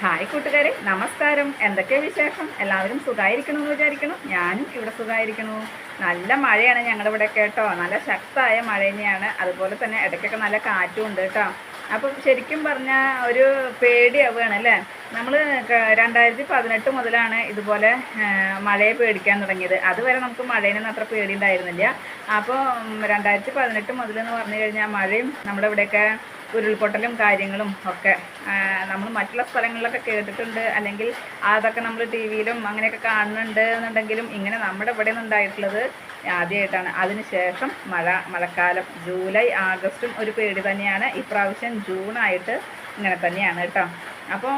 Hi കൂട്ടുകാരെ നമസ്കാരം. എന്തൊക്കെ വിശേഷം? എല്ലാവരും സുഖമായിരിക്കണം എന്ന് വിചാരിക്കണം. ഞാനും ഇവിടെ സുഖമായിരിക്കണു നല്ല മഴയാണ് ഞങ്ങളുടെ ഇവിടെ കേട്ടോ. നല്ല ശക്തമായ മഴ തന്നെയാണ്. അതുപോലെ തന്നെ ഇടയ്ക്കൊക്കെ നല്ല കാറ്റും ഉണ്ട് കേട്ടോ. അപ്പം ശരിക്കും പറഞ്ഞാൽ ഒരു പേടിയാവുകയാണ് അല്ലേ? നമ്മൾ രണ്ടായിരത്തി പതിനെട്ട് മുതലാണ് ഇതുപോലെ മഴയെ പേടിക്കാൻ തുടങ്ങിയത്. അതുവരെ നമുക്ക് മഴേനൊന്നും അത്ര പേടി ഉണ്ടായിരുന്നില്ല അപ്പോൾ രണ്ടായിരത്തി പതിനെട്ട് മുതൽ എന്ന് പറഞ്ഞു കഴിഞ്ഞാൽ മഴയും നമ്മുടെ ഇവിടെയൊക്കെ ഉരുൾപൊട്ടലും കാര്യങ്ങളും ഒക്കെ നമ്മൾ മറ്റുള്ള സ്ഥലങ്ങളിലൊക്കെ കേട്ടിട്ടുണ്ട്. അല്ലെങ്കിൽ അതൊക്കെ നമ്മൾ ടി വിയിലും അങ്ങനെയൊക്കെ കാണുന്നുണ്ട് എന്നുണ്ടെങ്കിലും ഇങ്ങനെ നമ്മുടെ ഇവിടെ നിന്ന് ഉണ്ടായിട്ടുള്ളത് ആദ്യമായിട്ടാണ് അതിനുശേഷം മഴ മഴക്കാലം ജൂലൈ ആഗസ്റ്റും ഒരു പേടി തന്നെയാണ്. ഇപ്രാവശ്യം ജൂണായിട്ട് ഇങ്ങനെ തന്നെയാണ് കേട്ടോ. അപ്പോൾ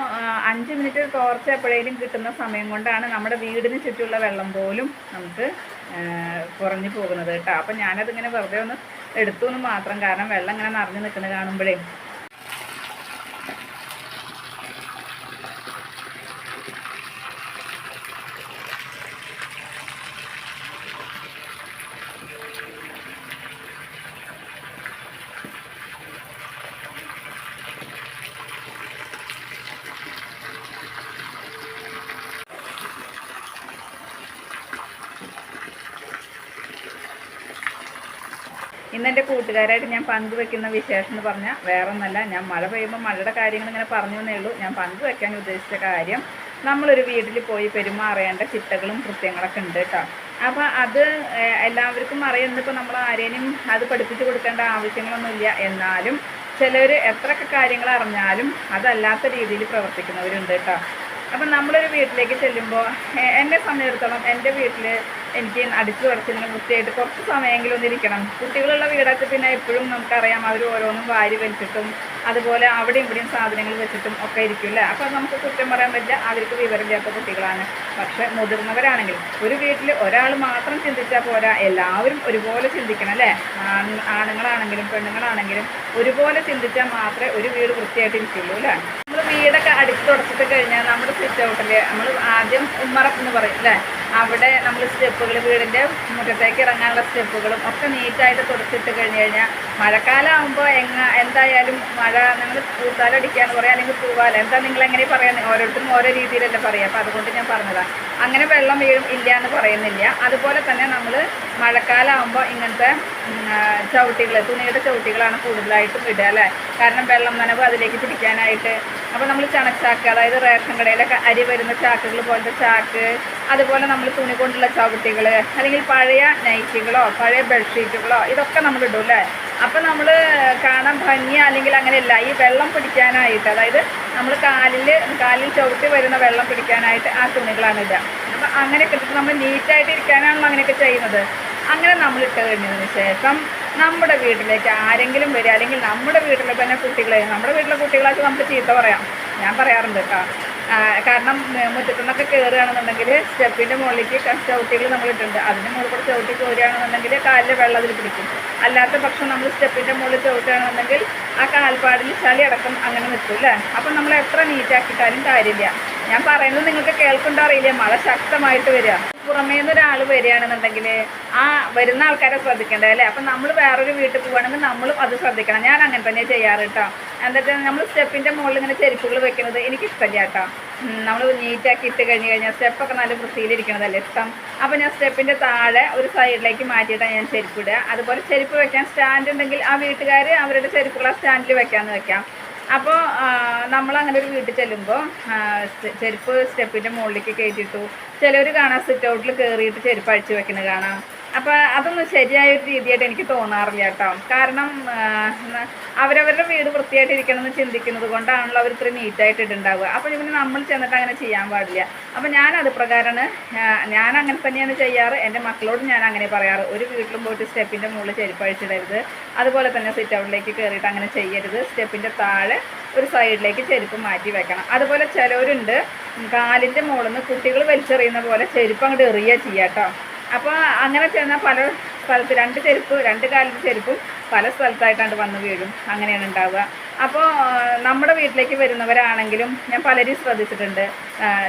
അഞ്ച് മിനിറ്റ് ടോർച്ച് എപ്പോഴേലും കിട്ടുന്ന സമയം കൊണ്ടാണ് നമ്മുടെ വീടിന് ചുറ്റുമുള്ള വെള്ളം പോലും നമുക്ക് കുറഞ്ഞു പോകുന്നത് കേട്ടോ. അപ്പം ഞാനതിങ്ങനെ വെറുതെ ഒന്ന് എടുത്തു എന്ന് മാത്രം. കാരണം വെള്ളം ഇങ്ങനെ നിറഞ്ഞു നിൽക്കുന്നത് കാണുമ്പോഴേ ഇന്ന് എന്റെ കൂട്ടുകാരായിട്ട് ഞാൻ പങ്കുവെക്കുന്ന വിശേഷം എന്ന് പറഞ്ഞാൽ വേറെ ഒന്നല്ല ഞാൻ മഴ പെയ്യുമ്പോൾ മഴയുടെ കാര്യങ്ങൾ ഇങ്ങനെ പറഞ്ഞു എന്നേ ഉള്ളൂ. ഞാൻ പങ്കുവെക്കാൻ ഉദ്ദേശിച്ച കാര്യം നമ്മളൊരു വീട്ടിൽ പോയി പെരുമാറേണ്ട ചിട്ടകളും കൃത്യങ്ങളൊക്കെ ഉണ്ട് കേട്ടോ അപ്പോൾ അത് എല്ലാവർക്കും അറിയുന്നിപ്പോൾ നമ്മൾ ആരേനും അത് പഠിപ്പിച്ചു കൊടുക്കേണ്ട ആവശ്യങ്ങളൊന്നുമില്ല എന്നാലും ചിലർ എത്രയൊക്കെ കാര്യങ്ങൾ അറിഞ്ഞാലും അതല്ലാത്ത രീതിയിൽ പ്രവർത്തിക്കുന്നവരുണ്ട് കേട്ടോ അപ്പം നമ്മളൊരു വീട്ടിലേക്ക് ചെല്ലുമ്പോൾ എന്നെ സംബന്ധിച്ചിടത്തോളം എന്റെ വീട്ടിൽ എനിക്ക് അടിച്ചു തുടച്ചിങ്ങനെ വൃത്തിയായിട്ട് കുറച്ച് സമയമെങ്കിലും ഒന്നിരിക്കണം കുട്ടികളുള്ള വീടൊക്കെ പിന്നെ എപ്പോഴും നമുക്കറിയാം അവർ ഓരോന്നും വാരി വലിച്ചിട്ടും അതുപോലെ അവിടെയും ഇവിടെയും സാധനങ്ങൾ വെച്ചിട്ടും ഒക്കെ ഇരിക്കില്ല അപ്പോൾ അത് നമുക്ക് കുറ്റം പറയാൻ പറ്റില്ല. അവർക്ക് വിവരമില്ലാത്ത കുട്ടികളാണ്. പക്ഷെ മുതിർന്നവരാണെങ്കിൽ ഒരു വീട്ടിൽ ഒരാൾ മാത്രം ചിന്തിച്ചാൽ പോരാ. എല്ലാവരും ഒരുപോലെ ചിന്തിക്കണം അല്ലേ? ആണ്- ആണുങ്ങളാണെങ്കിലും പെണ്ണുങ്ങളാണെങ്കിലും ഒരുപോലെ ചിന്തിച്ചാൽ മാത്രമേ ഒരു വീട് വൃത്തിയായിട്ട് ഇരിക്കുള്ളൂ അല്ലേ? നമ്മൾ വീടൊക്കെ അടിച്ചു തുടച്ചിട്ട് കഴിഞ്ഞാൽ നമ്മുടെ സ്വിച്ച് ഔട്ടിൽ നമ്മൾ ആദ്യം ഉമ്മറപ്പ് എന്ന് പറയും അല്ലേ? അവിടെ നമ്മൾ സ്റ്റെപ്പുകൾ വീടിന്റെ മുറ്റത്തേക്ക് ഇറങ്ങാനുള്ള സ്റ്റെപ്പുകളും ഒക്കെ നീറ്റായിട്ട് തുടച്ചിട്ട് കഴിഞ്ഞ് കഴിഞ്ഞാൽ മഴക്കാലം ആകുമ്പോൾ എങ്ങ എന്തായാലും മഴ നിങ്ങൾ പൂത്താലടിക്കാന്ന് പറയാം അല്ലെങ്കിൽ പൂവാല എന്താ നിങ്ങൾ എങ്ങനെ പറയാൻ ഓരോരുത്തരും ഓരോ രീതിയിലല്ലേ പറയുക. അപ്പോൾ അതുകൊണ്ട് ഞാൻ പറഞ്ഞതാണ് അങ്ങനെ വെള്ളം വീഴും ഇല്ല എന്ന് പറയുന്നില്ല. അതുപോലെ തന്നെ നമ്മൾ മഴക്കാലം ആകുമ്പോൾ ഇങ്ങനത്തെ ചവിട്ടികൾ തുണിയുടെ ചവിട്ടികളാണ് കൂടുതലായിട്ടും ഇടുക അല്ലേ? കാരണം വെള്ളം നനവ് അതിലേക്ക് പിടിക്കാനായിട്ട്. അപ്പോൾ നമ്മൾ ചണച്ചാക്ക് അതായത് റേഷൻ കടയിലൊക്കെ അരി വരുന്ന ചാക്കുകൾ പോലത്തെ ചാക്ക് അതുപോലെ നമ്മൾ തുണി കൊണ്ടുള്ള ചവിട്ടികൾ അല്ലെങ്കിൽ പഴയ നൈറ്റികളോ പഴയ ബെഡ്ഷീറ്റുകളോ ഇതൊക്കെ നമ്മൾ ഇടും അല്ലേ? അപ്പോൾ നമ്മൾ കാണാൻ ഭംഗി അല്ലെങ്കിൽ അങ്ങനെയല്ല ഈ വെള്ളം പിടിക്കാനായിട്ട് അതായത് നമ്മൾ കാലിൽ കാലിൽ ചവിട്ടി വരുന്ന വെള്ളം പിടിക്കാനായിട്ട് ആ തുണികളാണ് ഇടുക. അപ്പോൾ അങ്ങനെയൊക്കെ നമ്മൾ നീറ്റായിട്ട് ഇരിക്കാനാണല്ലോ അങ്ങനെയൊക്കെ ചെയ്യുന്നത്. അങ്ങനെ നമ്മൾ ഇട്ട് കഴിഞ്ഞതിന് ശേഷം നമ്മുടെ വീട്ടിലേക്ക് ആരെങ്കിലും വരിക അല്ലെങ്കിൽ നമ്മുടെ വീട്ടിലെ തന്നെ കുട്ടികളെ നമ്മുടെ വീട്ടിലെ കുട്ടികളായിട്ട് നമുക്ക് ചീത്ത പറയാം. ഞാൻ പറയാറുണ്ട് കേട്ടോ കാരണം മുറ്റത്തു നിന്നൊക്കെ കയറുകയാണെന്നുണ്ടെങ്കിൽ സ്റ്റെപ്പിന്റെ മുകളിലേക്ക് ചവിട്ടികൾ നമ്മൾ ഇട്ടിട്ടുണ്ട്. അതിന്റെ മുകളിൽ കൂടെ ചവിട്ടി കയറുകയാണെന്നുണ്ടെങ്കിൽ കാലിൽ വെള്ളം അതിൽ പിടിക്കും. അല്ലാത്ത പക്ഷം നമ്മൾ സ്റ്റെപ്പിന്റെ മുകളിൽ ചവിട്ടുകയാണെന്നുണ്ടെങ്കിൽ ആ കാൽപ്പാടിൽ ചളി അടക്കം അങ്ങനെ നിൽക്കും അല്ലേ അപ്പം നമ്മൾ എത്ര നീറ്റാക്കിയിട്ടാലും കാര്യമില്ല. ഞാൻ പറയുന്നത് നിങ്ങൾക്ക് കേൾക്കേണ്ട അറിയില്ല. മഴ ശക്തമായിട്ട് വരിക. പുറമേ നിന്ന് ഒരാൾ വരികയാണെന്നുണ്ടെങ്കിൽ ആ വരുന്ന ആൾക്കാരെ ശ്രദ്ധിക്കേണ്ടത് അല്ലേ? അപ്പം നമ്മൾ വേറൊരു വീട്ടിൽ പോവുകയാണെങ്കിൽ നമ്മളും അത് ശ്രദ്ധിക്കണം. ഞാൻ അങ്ങനെ തന്നെ ചെയ്യാറ് കേട്ടോ എന്നിട്ട് നമ്മൾ സ്റ്റെപ്പിന്റെ മുകളിൽ ഇങ്ങനെ ചെരുപ്പുകൾ വെക്കുന്നത് എനിക്ക് ഇഷ്ടമില്ല കേട്ടോ നമ്മൾ നീറ്റാക്കി ഇട്ട് കഴിഞ്ഞ് കഴിഞ്ഞാൽ സ്റ്റെപ്പൊക്കെ നല്ല വൃത്തിയിലിരിക്കണതല്ലേ ഇഷ്ടം? അപ്പോൾ ഞാൻ സ്റ്റെപ്പിന്റെ താഴെ ഒരു സൈഡിലേക്ക് മാറ്റിയിട്ടാണ് ഞാൻ ചെരുപ്പ് ഇടുക അതുപോലെ ചെരുപ്പ് വെക്കാൻ സ്റ്റാൻഡ് ഉണ്ടെങ്കിൽ ആ വീട്ടുകാർ അവരുടെ ചെരുപ്പുകൾ ആ സ്റ്റാൻഡിൽ വെക്കാമെന്ന് വെക്കാം. അപ്പോൾ നമ്മൾ അങ്ങനെ ഒരു വീട്ടിൽ ചെല്ലുമ്പോൾ ചെരുപ്പ് സ്റ്റെപ്പിന്റെ മുകളിലേക്ക് കയറ്റിയിട്ടു ചിലർ കാണാം സിറ്റ് ഔട്ടിൽ കയറിയിട്ട് ചെരുപ്പ് അഴിച്ചു വെക്കണ കാണാം. അപ്പോൾ അതൊന്നും ശരിയായ ഒരു രീതിയായിട്ട് എനിക്ക് തോന്നാറില്ല കേട്ടോ. കാരണം അവരവരുടെ വീട് വൃത്തിയായിട്ട് ഇരിക്കണം എന്ന് ചിന്തിക്കുന്നത് കൊണ്ടാണല്ലോ അവർ ഇത്ര നീറ്റായിട്ട് ഇടുണ്ടാവുക അപ്പോൾ ഇവന് നമ്മൾ ചെന്നിട്ട് അങ്ങനെ ചെയ്യാൻ പാടില്ല. അപ്പോൾ ഞാൻ അത് പ്രകാരമാണ് ഞാൻ അങ്ങനെ തന്നെയാണ് ചെയ്യാറ്. എന്റെ മക്കളോട് ഞാൻ അങ്ങനെ പറയാറ്. ഒരു വീട്ടിലും പോയിട്ട് സ്റ്റെപ്പിന്റെ മുകളിൽ ചെരുപ്പഴിച്ചിടരുത് അതുപോലെ തന്നെ സിറ്റ് ഔട്ടിലേക്ക് കയറിയിട്ട് അങ്ങനെ ചെയ്യരുത്. സ്റ്റെപ്പിന്റെ താഴെ ഒരു സൈഡിലേക്ക് ചെരുപ്പ് മാറ്റി വെക്കണം. അതുപോലെ ചിലവരുണ്ട് കാലിന്റെ മുകളിൽ നിന്ന് കുട്ടികൾ വലിച്ചെറിയുന്ന പോലെ ചെരുപ്പ് അങ്ങോട്ട് എറിയുക ചെയ്യാം കേട്ടോ അപ്പോൾ അങ്ങനെ ചെന്നാൽ പല സ്ഥലത്ത് രണ്ട് ചെരുപ്പ് രണ്ട് കാലിന്റെ ചെരുപ്പും പല സ്ഥലത്തായിട്ടാണ് വന്ന് വീഴും. അങ്ങനെയാണ് ഉണ്ടാവുക. അപ്പോൾ നമ്മുടെ വീട്ടിലേക്ക് വരുന്നവരാണെങ്കിലും ഞാൻ പലരും ശ്രദ്ധിച്ചിട്ടുണ്ട്.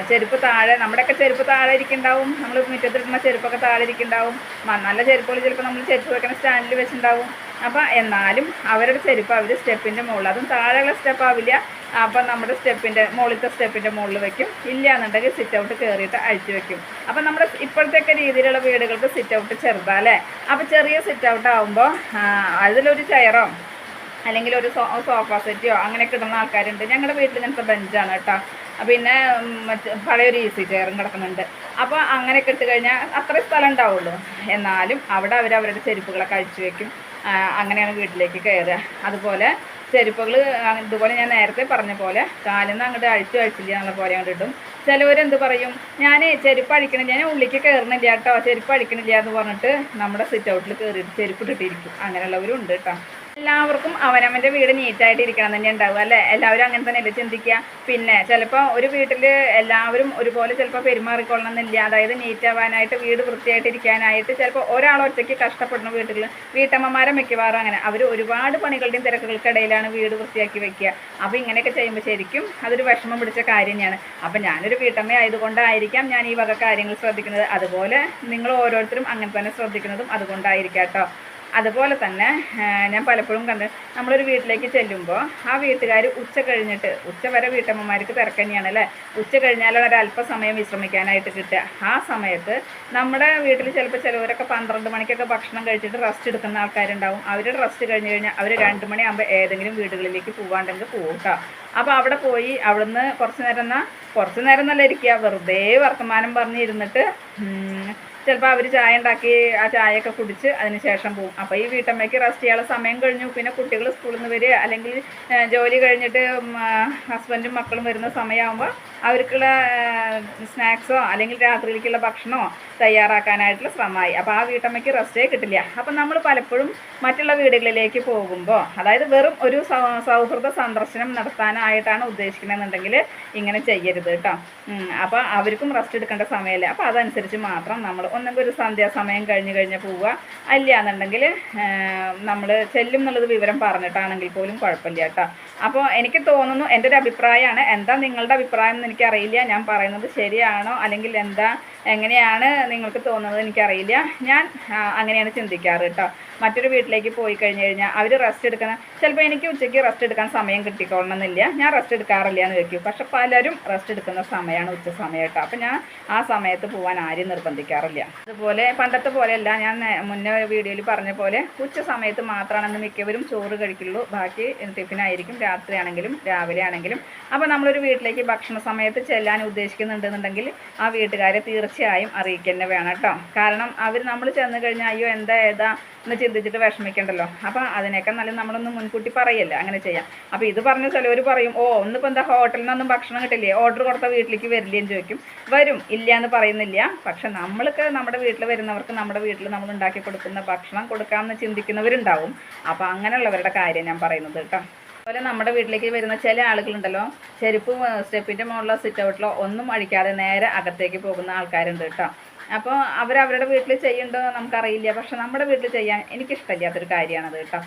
ചെരുപ്പ് താഴെ നമ്മുടെയൊക്കെ ചെരുപ്പ് താഴെ ഇരിക്കുന്നുണ്ടാവും. നമ്മൾ മുറ്റത്തിരിക്കുന്ന ചെരുപ്പൊക്കെ താഴെ ഇരിക്കുന്നുണ്ടാവും. നല്ല ചെരുപ്പുകൾ ചിലപ്പോൾ നമ്മൾ ചെരുപ്പ് വെക്കുന്ന സ്റ്റാൻഡിൽ വെച്ചിട്ടുണ്ടാവും. അപ്പോൾ എന്നാലും അവരുടെ ചെരുപ്പ് അവർ സ്റ്റെപ്പിന്റെ മുകളിൽ അതും താഴെയുള്ള സ്റ്റെപ്പ് ആവില്ല. അപ്പം നമ്മുടെ സ്റ്റെപ്പിന്റെ മുകളിലത്തെ സ്റ്റെപ്പിന്റെ മുകളിൽ വെക്കും. ഇല്ല എന്നുണ്ടെങ്കിൽ സിറ്റ് ഔട്ട് കയറിയിട്ട് അഴിച്ചു വെക്കും. അപ്പം നമ്മുടെ ഇപ്പോഴത്തെയൊക്കെ രീതിയിലുള്ള വീടുകൾക്ക് സിറ്റ് ഔട്ട് ചെറുതാ അല്ലേ? അപ്പോൾ ചെറിയ സിറ്റ് ഔട്ട് ആകുമ്പോൾ അതിലൊരു ചെയറോ? അല്ലെങ്കിൽ ഒരു സോ സോഫ സെറ്റിയോ അങ്ങനെയൊക്കെ ഇടുന്ന ആൾക്കാരുണ്ട്. ഞങ്ങളുടെ വീട്ടിൽ ഇങ്ങനത്തെ ബെഞ്ചാണ് കേട്ടോ പിന്നെ പഴയൊരു ഈസി ചെയറും കിടക്കുന്നുണ്ട്. അപ്പോൾ അങ്ങനെയൊക്കെ ഇട്ട് കഴിഞ്ഞാൽ അത്രയും സ്ഥലം ഉണ്ടാവുള്ളൂ. എന്നാലും അവിടെ അവർ അവരുടെ ചെരുപ്പുകളൊക്കെ അഴിച്ചു വെക്കും. അങ്ങനെയാണ് വീട്ടിലേക്ക് കയറുക അതുപോലെ ചെരുപ്പുകൾ ഇതുപോലെ ഞാൻ നേരത്തെ പറഞ്ഞ പോലെ കാലിൽ നിന്ന് അങ്ങോട്ട് അഴിച്ചു അഴിച്ചില്ല എന്നുള്ള പോലെ അങ്ങോട്ട് ഇടും. ചിലവരെന്ത് പറയും? ഞാൻ ചെരുപ്പ് അഴിക്കണില്ല ഞാൻ ഉള്ളിലേക്ക് കയറുന്നില്ല കേട്ടോ ചെരുപ്പ് അഴിക്കണില്ല എന്ന് പറഞ്ഞിട്ട് നമ്മുടെ സിറ്റ് ഔട്ടിൽ കയറിയിട്ട് ചെരുപ്പ് ഇട്ടിട്ടിരിക്കും. അങ്ങനെയുള്ളവരും ഉണ്ട് കേട്ടോ എല്ലാവർക്കും അവനവന്റെ വീട് നീറ്റായിട്ട് ഇരിക്കണം തന്നെ ഉണ്ടാവുക അല്ലേ? എല്ലാവരും അങ്ങനെ തന്നെ തന്നെയല്ലേ ചിന്തിക്കുക? പിന്നെ ചിലപ്പോൾ ഒരു വീട്ടിൽ എല്ലാവരും ഒരുപോലെ ചിലപ്പോൾ പെരുമാറിക്കൊള്ളണം എന്നില്ല. അതായത് നീറ്റാവാനായിട്ട് വീട് വൃത്തിയായിട്ട് ഇരിക്കാനായിട്ട് ചിലപ്പോൾ ഒരാൾ ഒറ്റയ്ക്ക് കഷ്ടപ്പെടണം വീട്ടിൽ വീട്ടമ്മമാരെ മിക്കവാറും അങ്ങനെ. അവർ ഒരുപാട് പണികളുടെയും തിരക്കുകൾക്കിടയിലാണ് വീട് വൃത്തിയാക്കി വെക്കുക. അപ്പോൾ ഇങ്ങനെയൊക്കെ ചെയ്യുമ്പോൾ ശരിക്കും അതൊരു വിഷമം പിടിച്ച കാര്യം തന്നെയാണ്. അപ്പം ഞാനൊരു വീട്ടമ്മ ആയതുകൊണ്ടായിരിക്കാം ഞാൻ ഈ വക കാര്യങ്ങൾ ശ്രദ്ധിക്കുന്നത്. അതുപോലെ നിങ്ങൾ ഓരോരുത്തരും അങ്ങനെ തന്നെ ശ്രദ്ധിക്കുന്നതും അതുകൊണ്ടായിരിക്കാം കേട്ടോ. അതുപോലെ തന്നെ ഞാൻ പലപ്പോഴും കണ്ട് നമ്മളൊരു വീട്ടിലേക്ക് ചെല്ലുമ്പോൾ ആ വീട്ടുകാർ ഉച്ച കഴിഞ്ഞിട്ട് ഉച്ച വരെ വീട്ടമ്മമാർക്ക് തിരക്കന്നെയാണ് അല്ലേ? ഉച്ച കഴിഞ്ഞാലാണ് ഒരു അല്പസമയം വിശ്രമിക്കാനായിട്ട് കിട്ടുക. ആ സമയത്ത് നമ്മുടെ വീട്ടിൽ ചിലപ്പോൾ ചിലവരൊക്കെ പന്ത്രണ്ട് മണിക്കൊക്കെ ഭക്ഷണം കഴിച്ചിട്ട് റെസ്റ്റ് എടുക്കുന്ന ആൾക്കാരുണ്ടാവും. അവരുടെ റെസ്റ്റ് കഴിഞ്ഞ് കഴിഞ്ഞാൽ അവർ രണ്ട് മണിയാകുമ്പോൾ ഏതെങ്കിലും വീടുകളിലേക്ക് പോകാണ്ടെങ്കിൽ പോകും അപ്പോൾ അവിടെ പോയി അവിടുന്ന് കുറച്ച് നേരം എന്നാൽ കുറച്ച് നേരം നല്ല ഇരിക്കുക. വെറുതെ വർത്തമാനം പറഞ്ഞിരുന്നിട്ട് ചിലപ്പോൾ അവർ ചായ ഉണ്ടാക്കി ആ ചായയൊക്കെ കുടിച്ച് അതിന് ശേഷം പോകും അപ്പോൾ ഈ വീട്ടമ്മയ്ക്ക് റെസ്റ്റ് ചെയ്യാൻ സമയം കഴിഞ്ഞു. പിന്നെ കുട്ടികൾ സ്കൂളിൽ നിന്ന് വരിക അല്ലെങ്കിൽ ജോലി കഴിഞ്ഞിട്ട് ഹസ്ബൻഡും മക്കളും വരുന്ന സമയമാകുമ്പോൾ അവർക്കുള്ള സ്നാക്സോ അല്ലെങ്കിൽ രാത്രിയിലേക്കുള്ള ഭക്ഷണമോ തയ്യാറാക്കാനായിട്ടുള്ള ശ്രമമായി. അപ്പോൾ ആ വീട്ടമ്മയ്ക്ക് റെസ്റ്റേ കിട്ടില്ല. അപ്പം നമ്മൾ പലപ്പോഴും മറ്റുള്ള വീടുകളിലേക്ക് പോകുമ്പോൾ അതായത് വെറും ഒരു സൗഹൃദ സന്ദർശനം നടത്താനായിട്ടാണ് ഉദ്ദേശിക്കുന്നതെന്നുണ്ടെങ്കിൽ ഇങ്ങനെ ചെയ്യരുത് കേട്ടോ അപ്പോൾ അവർക്കും റെസ്റ്റ് എടുക്കേണ്ട സമയമല്ലേ. അപ്പോൾ അതനുസരിച്ച് മാത്രം നമ്മൾ ഒന്നെങ്കിൽ ഒരു സന്ധ്യാസമയം കഴിഞ്ഞ് കഴിഞ്ഞ് പോവുക. അല്ല എന്നുണ്ടെങ്കിൽ നമ്മൾ ചെല്ലും എന്നുള്ളത് വിവരം പറഞ്ഞിട്ടാണെങ്കിൽ പോലും കുഴപ്പമില്ല കേട്ടോ. അപ്പോൾ എനിക്ക് തോന്നുന്നു എന്റെ ഒരു അഭിപ്രായമാണ്. എന്താ നിങ്ങളുടെ അഭിപ്രായം എന്ന് എനിക്കറിയില്ല. ഞാൻ പറയുന്നത് ശരിയാണോ? അല്ലെങ്കിൽ എന്താ? എങ്ങനെയാണ് നിങ്ങൾക്ക് തോന്നുന്നത് എനിക്കറിയില്ല. ഞാൻ അങ്ങനെയാണ് ചിന്തിക്കാറ് കേട്ടോ. മറ്റൊരു വീട്ടിലേക്ക് പോയി കഴിഞ്ഞ് കഴിഞ്ഞാൽ അവർ റെസ്റ്റ് എടുക്കണം ചിലപ്പോൾ എനിക്ക് ഉച്ചയ്ക്ക് റെസ്റ്റ് എടുക്കാൻ സമയം കിട്ടിക്കൊള്ളണമെന്നില്ല ഞാൻ റെസ്റ്റ് എടുക്കാറില്ല എന്ന് വെക്കും പക്ഷെ പലരും റെസ്റ്റ് എടുക്കുന്ന സമയമാണ് ഉച്ച സമയം കേട്ടോ. അപ്പം ഞാൻ ആ സമയത്ത് പോകാൻ ആരും നിർബന്ധിക്കാറില്ല. അതുപോലെ പണ്ടത്തെ പോലെയല്ല. ഞാൻ മുന്നേ വീഡിയോയിൽ പറഞ്ഞ പോലെ ഉച്ച സമയത്ത് മാത്രമാണെന്ന് മിക്കവരും ചോറ് കഴിക്കുള്ളൂ. ബാക്കി ടിഫിനായിരിക്കും. രാത്രിയാണെങ്കിലും രാവിലെ ആണെങ്കിലും അപ്പോൾ നമ്മളൊരു വീട്ടിലേക്ക് ഭക്ഷണ സമയത്ത് ചെല്ലാൻ ഉദ്ദേശിക്കുന്നുണ്ടെന്നുണ്ടെങ്കിൽ ആ വീട്ടുകാരെ തീർച്ചയായും അറിയിക്കുക തന്നെ വേണം കേട്ടോ. കാരണം അവർ നമ്മൾ ചെന്ന് കഴിഞ്ഞാൽ അയ്യോ എന്താ ഏതാ? എന്ന് ചിന്തിച്ചിട്ട് വിഷമിക്കണ്ടല്ലോ. അപ്പോൾ അതിനേക്കാൾ നല്ല നമ്മളൊന്ന് മുൻകൂട്ടി പറയല്ലേ അങ്ങനെ ചെയ്യാം. അപ്പോൾ ഇത് പറഞ്ഞ ചിലവർ പറയും ഓ ഒന്നിപ്പോൾ എന്താ ഹോട്ടലിൽ നിന്നൊന്നും ഭക്ഷണം കിട്ടില്ലേ? ഓർഡർ കൊടുത്ത വീട്ടിലേക്ക് വരില്ലേ? എന്ന് ചോദിക്കും. വരും ഇല്ല എന്ന് പറയുന്നില്ല. പക്ഷെ നമ്മൾക്ക് നമ്മുടെ വീട്ടിൽ വരുന്നവർക്ക് നമ്മുടെ വീട്ടിൽ നമ്മൾ ഉണ്ടാക്കി കൊടുക്കുന്ന ഭക്ഷണം കൊടുക്കാമെന്ന് ചിന്തിക്കുന്നവരുണ്ടാവും. അപ്പോൾ അങ്ങനെയുള്ളവരുടെ കാര്യം ഞാൻ പറയുന്നത് കേട്ടോ. അതുപോലെ നമ്മുടെ വീട്ടിലേക്ക് വരുന്ന ചില ആളുകളുണ്ടല്ലോ ചെരുപ്പ് സ്റ്റെപ്പിന്റെ മുകളിലോ സിറ്റ് ഔട്ടിലോ ഒന്നും അഴിക്കാതെ നേരെ അകത്തേക്ക് പോകുന്ന ആൾക്കാരുണ്ട് കേട്ടോ. അപ്പോൾ അവരവരുടെ വീട്ടിൽ ചെയ്യുന്നുണ്ടോ നമുക്കറിയില്ല. പക്ഷെ നമ്മുടെ വീട്ടിൽ ചെയ്യാൻ എനിക്കിഷ്ടമില്ലാത്തൊരു കാര്യമാണത് കേട്ടോ.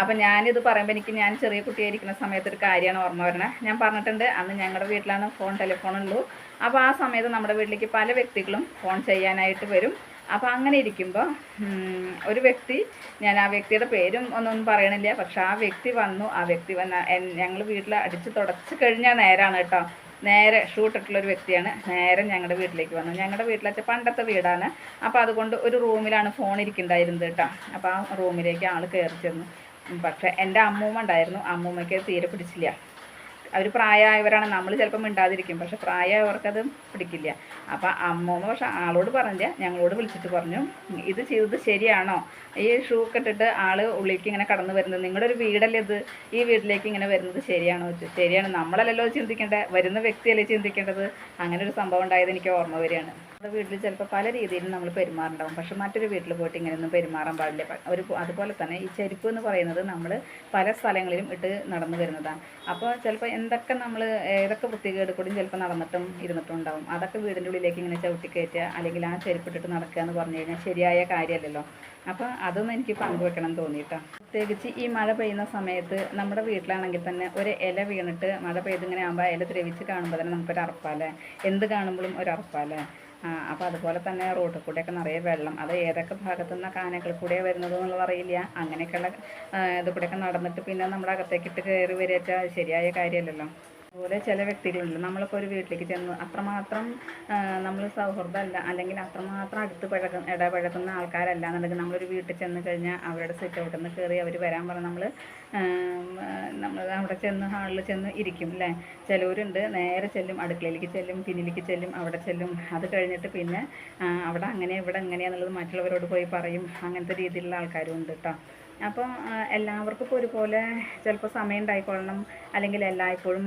അപ്പം ഞാനിത് പറയുമ്പോൾ എനിക്ക് ഞാൻ ചെറിയ കുട്ടിയായിരിക്കുന്ന സമയത്ത് ഒരു കാര്യമാണ് ഓർമ്മ വരണേ. ഞാൻ പറഞ്ഞിട്ടുണ്ട് അന്ന് ഞങ്ങളുടെ വീട്ടിലാണ് ഫോൺ ടെലിഫോണുള്ളൂ അപ്പോൾ ആ സമയത്ത് നമ്മുടെ വീട്ടിലേക്ക് പല വ്യക്തികളും ഫോൺ ചെയ്യാനായിട്ട് വരും. അപ്പോൾ അങ്ങനെ ഇരിക്കുമ്പോൾ ഒരു വ്യക്തി ഞാൻ ആ വ്യക്തിയുടെ പേരും ഒന്നും പറയണില്ല. പക്ഷെ ആ വ്യക്തി വന്നു ആ വ്യക്തി വന്ന ഞങ്ങൾ വീട്ടിൽ അടിച്ച് തുടച്ച് കഴിഞ്ഞ നേരാണ് കേട്ടോ. നേരെ ഷൂട്ടിട്ടുള്ളൊരു വ്യക്തിയാണ്. നേരെ ഞങ്ങളുടെ വീട്ടിലേക്ക് വന്നു. ഞങ്ങളുടെ വീട്ടിലത്തെ പണ്ടത്തെ വീടാണ്. അപ്പോൾ അതുകൊണ്ട് ഒരു റൂമിലാണ് ഫോൺ ഇരിക്കുന്നുണ്ടായിരുന്നത് കേട്ടോ. അപ്പോൾ ആ റൂമിലേക്ക് ആൾ കയറി ചെന്നു. പക്ഷേ എന്റെ അമ്മൂമ്മ ഉണ്ടായിരുന്നു. അമ്മൂമ്മയ്ക്ക് തീരെ പിടിച്ചില്ല. അവർ പ്രായമായവരാണ് നമ്മൾ ചിലപ്പം മിണ്ടാതിരിക്കും. പക്ഷെ പ്രായമായവർക്കത് പിടിക്കില്ല. അപ്പം അമ്മൂമ്മ പക്ഷെ ആളോട് പറഞ്ഞില്ല. ഞങ്ങളോട് വിളിച്ചിട്ട് പറഞ്ഞു ഇത് ചെയ്തത് ശരിയാണോ? ഈ ഷൂ ഒക്കെ ഇട്ടിട്ട് ആൾ ഉള്ളിലേക്ക് ഇങ്ങനെ കടന്നു വരുന്നത് നിങ്ങളുടെ ഒരു വീടല്ലേ ഇത്? ഈ വീട്ടിലേക്ക് ഇങ്ങനെ വരുന്നത് ശരിയാണോ? വെച്ചു ശരിയാണ്. നമ്മളല്ലല്ലോ ചിന്തിക്കേണ്ടത്. വരുന്ന വ്യക്തിയല്ലേ ചിന്തിക്കേണ്ടത്? അങ്ങനെ ഒരു സംഭവം ഉണ്ടായത് എനിക്ക് ഓർമ്മ വരികയാണ്. നമ്മുടെ വീട്ടിൽ ചിലപ്പോൾ പല രീതിയിലും നമ്മൾ പെരുമാറുണ്ടാവും പക്ഷെ മറ്റൊരു വീട്ടിൽ പോയിട്ട് ഇങ്ങനെയൊന്നും പെരുമാറാൻ പാടില്ല. ഒരു അതുപോലെ തന്നെ ഈ ചെരുപ്പ് എന്ന് പറയുന്നത് നമ്മൾ പല സ്ഥലങ്ങളിലും ഇട്ട് നടന്നു വരുന്നതാണ്. അപ്പോൾ ചിലപ്പോൾ എന്തൊക്കെ നമ്മൾ ഏതൊക്കെ വൃത്തികേട് കൂടി ചിലപ്പോൾ നടന്നിട്ടും ഇരുന്നിട്ടും ഉണ്ടാവും. അതൊക്കെ വീടിന്റെ ഉള്ളിലേക്ക് ഇങ്ങനെ ചവിട്ടി കയറ്റുക അല്ലെങ്കിൽ ആ ചെരുപ്പിട്ടിട്ട് നടക്കുക എന്ന് പറഞ്ഞു കഴിഞ്ഞാൽ ശരിയായ കാര്യമല്ലല്ലോ. അപ്പോൾ അതൊന്നും എനിക്ക് പങ്കുവെക്കണം തോന്നിയിട്ടോ. പ്രത്യേകിച്ച് ഈ മഴ പെയ്യുന്ന സമയത്ത് നമ്മുടെ വീട്ടിലാണെങ്കിൽ തന്നെ ഒരു ഇല വീണിട്ട് മഴ പെയ്തിങ്ങനെ ആകുമ്പോൾ ഇല ദ്രവിച്ച് കാണുമ്പോൾ തന്നെ നമുക്കൊരു അറപ്പാലേ എന്ത് കാണുമ്പോഴും ഒരു അറപ്പാലേ അപ്പോൾ അതുപോലെ തന്നെ റോഡിൽ കൂടെയൊക്കെ നിറയെ വെള്ളം അത് ഏതൊക്കെ ഭാഗത്തു നിന്നൊക്കെ ആനകൾ കൂടെ വരുന്നത് എന്നുള്ളത് അറിയില്ല. അങ്ങനെയൊക്കെയുള്ള ഇത് കൂടെയൊക്കെ നടന്നിട്ട് പിന്നെ നമ്മുടെ അകത്തേക്കിട്ട് കയറി വരിക ശരിയായ കാര്യമല്ലല്ലോ. അതുപോലെ ചില വ്യക്തികളുണ്ട്. നമ്മളിപ്പോൾ ഒരു വീട്ടിലേക്ക് ചെന്ന് അത്രമാത്രം നമ്മൾ സൗഹൃദമല്ല അല്ലെങ്കിൽ അത്രമാത്രം അടുത്ത് പഴക ഇടപഴകുന്ന ആൾക്കാരല്ല എന്നുണ്ടെങ്കിൽ നമ്മളൊരു വീട്ടിൽ ചെന്ന് കഴിഞ്ഞാൽ അവരുടെ സിറ്റ് ഔട്ടിൽ നിന്ന് കയറി അവർ വരാൻ പറഞ്ഞാൽ നമ്മൾ നമ്മൾ അവിടെ ചെന്ന് ഹാളിൽ ചെന്ന് ഇരിക്കും അല്ലേ ചിലവരുണ്ട് നേരെ ചെല്ലും അടുക്കളയിലേക്ക് ചെല്ലും പിന്നിലേക്ക് ചെല്ലും അവിടെ ചെല്ലും. അത് കഴിഞ്ഞിട്ട് പിന്നെ അവിടെ അങ്ങനെ ഇവിടെ എങ്ങനെയാണെന്നുള്ളത് മറ്റുള്ളവരോട് പോയി പറയും. അങ്ങനത്തെ രീതിയിലുള്ള ആൾക്കാരും ഉണ്ട് കേട്ടോ അപ്പോൾ എല്ലാവർക്കും ഇപ്പോൾ ഒരുപോലെ ചിലപ്പോൾ സമയം ഉണ്ടായിക്കൊള്ളണം. അല്ലെങ്കിൽ എല്ലായ്പ്പോഴും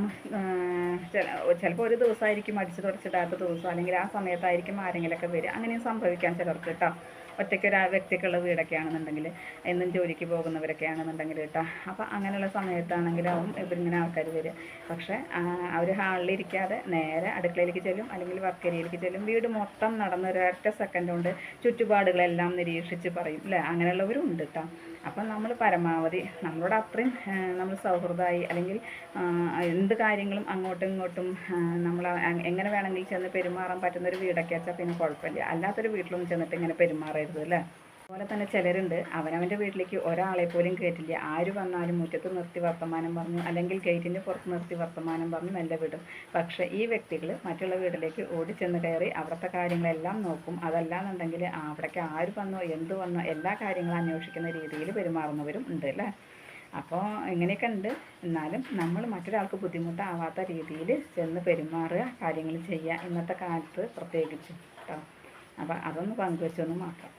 ചിലപ്പോൾ ഒരു ദിവസമായിരിക്കും അടിച്ചു തുടച്ചിടാത്ത ദിവസം. അല്ലെങ്കിൽ ആ സമയത്തായിരിക്കും ആരെങ്കിലുമൊക്കെ വരിക. അങ്ങനെയും സംഭവിക്കാം ചിലർക്ക് കേട്ടോ. ഒറ്റയ്ക്ക് ഒരു വ്യക്തിക്കുള്ള വീടൊക്കെ ആണെന്നുണ്ടെങ്കിൽ എന്നും ജോലിക്ക് പോകുന്നവരൊക്കെ ആണെന്നുണ്ടെങ്കിൽ കേട്ടോ. അപ്പോൾ അങ്ങനെയുള്ള സമയത്താണെങ്കിലാവും ഇവരിങ്ങനെ ആൾക്കാർ വരിക. പക്ഷേ അവർ ഹാളിലിരിക്കാതെ നേരെ അടുക്കളയിലേക്ക് ചെല്ലും അല്ലെങ്കിൽ വർക്കേരിയയിലേക്ക് ചെല്ലും. വീട് മൊത്തം നടന്ന് ഒരൊറ്റ സെക്കൻഡ് കൊണ്ട് ചുറ്റുപാടുകളെല്ലാം നിരീക്ഷിച്ച് പറയും. അല്ലേ അങ്ങനെയുള്ളവരും ഉണ്ട് കേട്ടോ. അപ്പം നമ്മൾ പരമാവധി നമ്മളോട് അത്രയും നമ്മൾ സൗഹൃദമായി അല്ലെങ്കിൽ എന്ത് കാര്യങ്ങളും അങ്ങോട്ടും ഇങ്ങോട്ടും നമ്മൾ എങ്ങനെ വേണമെങ്കിൽ ചെന്ന് പെരുമാറാൻ പറ്റുന്ന ഒരു വീടൊക്കെ വെച്ചാൽ പിന്നെ കുഴപ്പമില്ല. അല്ലാത്തൊരു വീട്ടിലൊന്നും ചെന്നിട്ട് ഇങ്ങനെ പെരുമാറരുത്. അല്ലേ? അതുപോലെ തന്നെ ചിലരുണ്ട് അവനവന്റെ വീട്ടിലേക്ക് ഒരാളെ പോലും കയറ്റില്ല ആര് വന്നാലും മുറ്റത്ത് നിർത്തി വർത്തമാനം പറഞ്ഞു അല്ലെങ്കിൽ ഗേറ്റിന്റെ പുറത്ത് നിർത്തി വർത്തമാനം പറഞ്ഞു മെല്ലെ വിടും. പക്ഷേ ഈ വ്യക്തികൾ മറ്റുള്ള വീട്ടിലേക്ക് ഓടിച്ചെന്ന് കയറി അവിടുത്തെ കാര്യങ്ങളെല്ലാം നോക്കും. അതല്ലാന്നുണ്ടെങ്കിൽ അവിടേക്ക് ആര് വന്നോ എന്ത് വന്നോ എല്ലാ കാര്യങ്ങളും അന്വേഷിക്കുന്ന രീതിയിൽ പെരുമാറുന്നവരും ഉണ്ട് അല്ലേ? അപ്പോൾ ഇങ്ങനെയൊക്കെ ഉണ്ട്. എന്നാലും നമ്മൾ മറ്റൊരാൾക്ക് ബുദ്ധിമുട്ടാവാത്ത രീതിയിൽ ചെന്ന് പെരുമാറുക കാര്യങ്ങൾ ചെയ്യുക ഇന്നത്തെ കാലത്ത് പ്രത്യേകിച്ച് കേട്ടോ. അപ്പോൾ അതൊന്ന് പങ്കുവെച്ചൊന്ന് മാത്രം